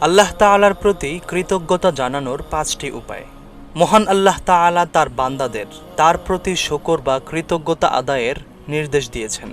আল্লাহ তাআলার প্রতি কৃতজ্ঞতা জানানোর পাঁচটি উপায়। মহান আল্লাহ তাআলা তার বান্দাদের তার প্রতি শকর বা কৃতজ্ঞতা আদায়ের নির্দেশ দিয়েছেন।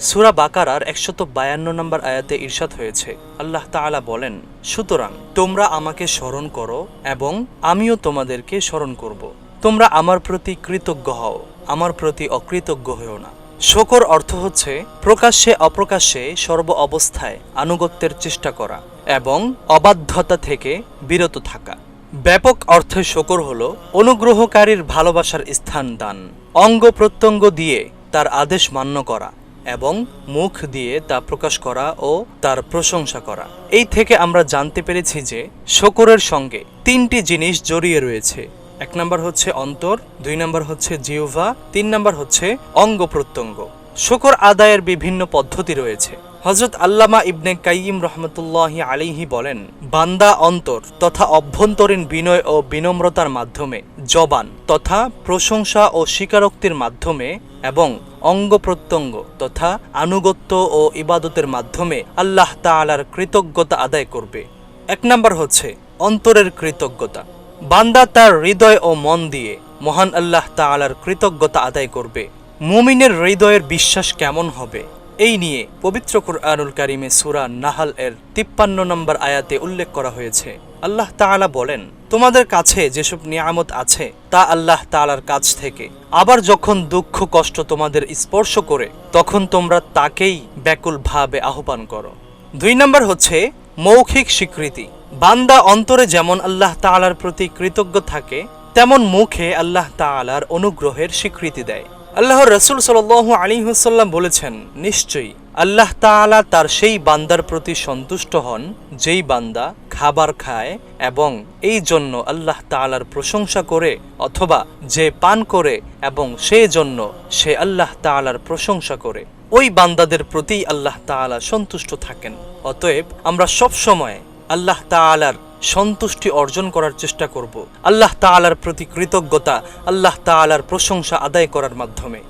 সুরা বাকারার একশত বায়ান্ন নম্বর আয়াতে ঈর্ষাদ হয়েছে। আল্লাহ তাআলা বলেন, সুতরাং তোমরা আমাকে স্মরণ করো এবং আমিও তোমাদেরকে স্মরণ করব। তোমরা আমার প্রতি কৃতজ্ঞ হও, আমার প্রতি অকৃতজ্ঞ হও না। শকর অর্থ হচ্ছে প্রকাশ্যে অপ্রকাশ্যে সর্ব অবস্থায় আনুগত্যের চেষ্টা করা। এবং অবাধ্যতা থেকে বিরত থাকা। ব্যাপক অর্থে শকর হল অনুগ্রহকারীর ভালোবাসার স্থান দান। অঙ্গ প্রত্যঙ্গ দিয়ে তার আদেশ মান্য করা এবং মুখ দিয়ে তা প্রকাশ করা ও তার প্রশংসা করা। এই থেকে আমরা জানতে পেরেছি যে শকরের সঙ্গে তিনটি জিনিস জড়িয়ে রয়েছে। এক নম্বর হচ্ছে অন্তর, দুই নম্বর হচ্ছে জিহ্বা, তিন নম্বর হচ্ছে অঙ্গ প্রত্যঙ্গ। শকর আদায়ের বিভিন্ন পদ্ধতি রয়েছে। হজরত আল্লামা ইবনে কাইয়িম রহমতুল্লাহ আলিহি বলেন, বান্দা অন্তর তথা অভ্যন্তরীণ বিনয় ও বিনম্রতার মাধ্যমে, জবান তথা প্রশংসা ও স্বীকারোক্তির মাধ্যমে এবং অঙ্গ প্রত্যঙ্গ তথা আনুগত্য ও ইবাদতের মাধ্যমে আল্লাহ তাআলার কৃতজ্ঞতা আদায় করবে। এক নম্বর হচ্ছে অন্তরের কৃতজ্ঞতা। বান্দা তার হৃদয় ও মন দিয়ে মহান আল্লাহ তাআলার কৃতজ্ঞতা আদায় করবে। মুমিনের হৃদয়ের বিশ্বাস কেমন হবে? এই নিয়ে পবিত্র কুরআনুল কারিমে সূরা নাহাল এর তিপ্পান্ন নম্বর আয়াতে উল্লেখ করা হয়েছে। আল্লাহ তাআলা বলেন, তোমাদের কাছে যেসব নিয়ামত আছে, তা আল্লাহ তাআলার কাছ থেকে। আবার যখন দুঃখ, কষ্ট তোমাদের স্পর্শ করে, তখন তোমরা তাকেই ব্যাকুলভাবে আহ্বান করো। দুই নম্বর হচ্ছে, মৌখিক স্বীকৃতি। বান্দা অন্তরে যেমন আল্লাহ তাআলার প্রতি কৃতজ্ঞ থাকে, তেমন মুখে আল্লাহ তাআলার অনুগ্রহের স্বীকৃতি দেয়। আল্লাহর রসুল সাল আলী হুসাল্লাম বলেছেন, নিশ্চয়ই আল্লাহ তাআলা তার সেই বান্দার প্রতি সন্তুষ্ট হন, যেই বান্দা খাবার খায় এবং এই জন্য আল্লাহ তাআলার প্রশংসা করে অথবা যে পান করে এবং সেই জন্য সে আল্লাহ তাআলার প্রশংসা করে। ওই বান্দাদের প্রতি আল্লাহ তাআলা সন্তুষ্ট থাকেন। অতএব আমরা সব সময় আল্লাহ তাআলার সন্তুষ্টি অর্জন করার চেষ্টা করব। আল্লাহ তাআলার প্রতি কৃতজ্ঞতা, আল্লাহ তাআলার প্রশংসা আদায় করার মাধ্যমে।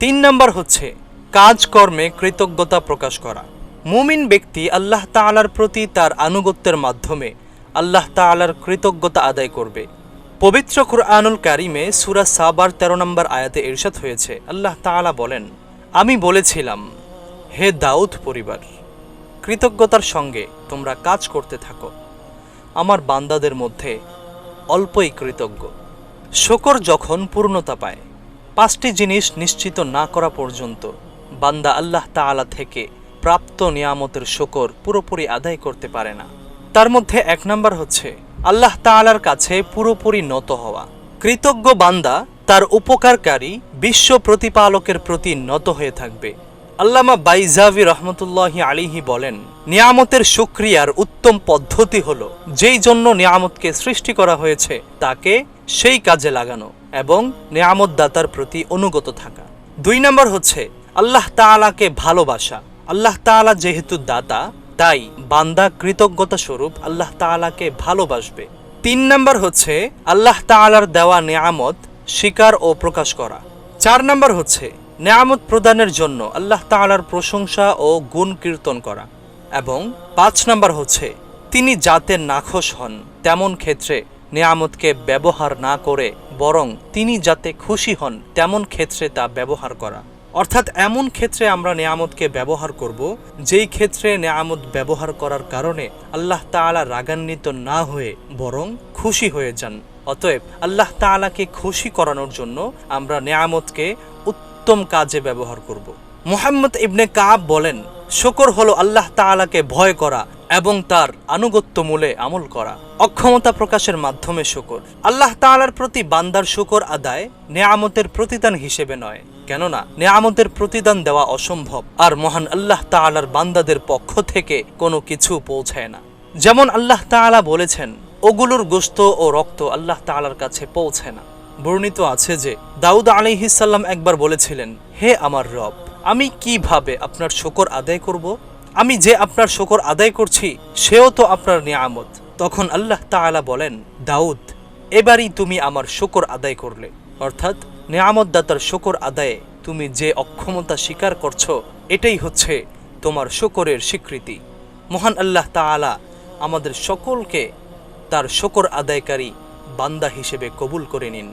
তিন নম্বর হচ্ছে, কাজকর্মে কৃতজ্ঞতা প্রকাশ করা। মুমিন ব্যক্তি আল্লাহ তাআলার প্রতি তার আনুগত্যের মাধ্যমে আল্লাহ তাআলার কৃতজ্ঞতা আদায় করবে। পবিত্র কুরআনুল কারিমে সুরা সাবার তেরো নম্বর আয়াতে ইরশাদ হয়েছে। আল্লাহ তাআলা বলেন, আমি বলেছিলাম, হে দাউদ পরিবার, কৃতজ্ঞতার সঙ্গে তোমরা কাজ করতে থাকো। আমার বান্দাদের মধ্যে অল্পই কৃতজ্ঞ। শকর যখন পূর্ণতা পায়, পাঁচটি জিনিস নিশ্চিত না করা পর্যন্ত বান্দা আল্লাহ তাআলা থেকে প্রাপ্ত নিয়ামতের শকর পুরোপুরি আদায় করতে পারে না। তার মধ্যে এক নম্বর হচ্ছে, আল্লাহ তাআলার কাছে পুরোপুরি নত হওয়া। কৃতজ্ঞ বান্দা তার উপকারকারী বিশ্ব প্রতিপালকের প্রতি নত হয়ে থাকবে। আল্লামা বাইজাভি রহমতুল্লাহি আলিহি বলেন, নিয়ামতের সুক্রিয়ার উত্তম পদ্ধতি হল, যেই জন্য নিয়ামতকে সৃষ্টি করা হয়েছে, তাকে সেই কাজে লাগানো এবং নিয়ামত দাতার প্রতি অনুগত থাকা। দুই নম্বর হচ্ছে, আল্লাহ তাআলাকে ভালোবাসা। আল্লাহ তাআলা যেহেতু দাতা, তাই বান্দা কৃতজ্ঞতা স্বরূপ আল্লাহ তাআলাকে ভালোবাসবে। তিন নম্বর হচ্ছে, আল্লাহ তাআলার দেওয়া নিয়ামত স্বীকার ও প্রকাশ করা। চার নম্বর হচ্ছে নেয়ামত প্রদানের জন্য আল্লাহ তাআলার প্রশংসা ও গুণ কীর্তন করা। এবং পাঁচ নম্বর হচ্ছে, তিনি যাতে নাখোশ হন, তেমন ক্ষেত্রে নেয়ামতকে ব্যবহার না করে বরং তিনি যাতে খুশি হন, তেমন ক্ষেত্রে তা ব্যবহার করা। অর্থাৎ এমন ক্ষেত্রে আমরা নেয়ামতকে ব্যবহার করব, যেই ক্ষেত্রে নেয়ামত ব্যবহার করার কারণে আল্লাহ তাআলা রাগান্বিত না হয়ে বরং খুশি হয়ে যান। অতএব আল্লাহ তাআলাকে খুশি করানোর জন্য আমরা নেয়ামতকে উত্তম কাজে ব্যবহার করব। মোহাম্মদ ইবনে কাব বলেন, শকর হলো আল্লাহ তাআলাকে ভয় করা এবং তার আনুগত্য মূলে আমল করা। অক্ষমতা প্রকাশের মাধ্যমে শকর। আল্লাহ তাআলার প্রতি বান্দার শকর আদায় নেয়ামতের প্রতিদান হিসেবে নয়। কেননা, নেয়ামতের প্রতিদান দেওয়া অসম্ভব, আর মহান আল্লাহ তাআলার বান্দাদের পক্ষ থেকে কোনো কিছু পৌঁছায় না। যেমন আল্লাহ তাআলা বলেছেন, ওগুলোর গোস্ত ও রক্ত আল্লাহ তাআলার কাছে পৌঁছে না। বর্ণিত আছে যে, দাউদ আলাইহিসাল্লাম একবার বলেছিলেন, হে আমার রব, আমি কীভাবে আপনার শকর আদায় করব? আমি যে আপনার শকর আদায় করছি, সেও তো আপনার নিয়ামত। তখন আল্লাহ তাআলা বলেন, দাউদ, এবারই তুমি আমার শকর আদায় করলে। অর্থাৎ নিয়ামত দাতার শকর আদায়ে তুমি যে অক্ষমতা স্বীকার করছ, এটাই হচ্ছে তোমার শকরের স্বীকৃতি। মহান আল্লাহ তাআলা আমাদের সকলকে তার শকর আদায়কারী বান্দা হিসেবে কবুল করে নিন।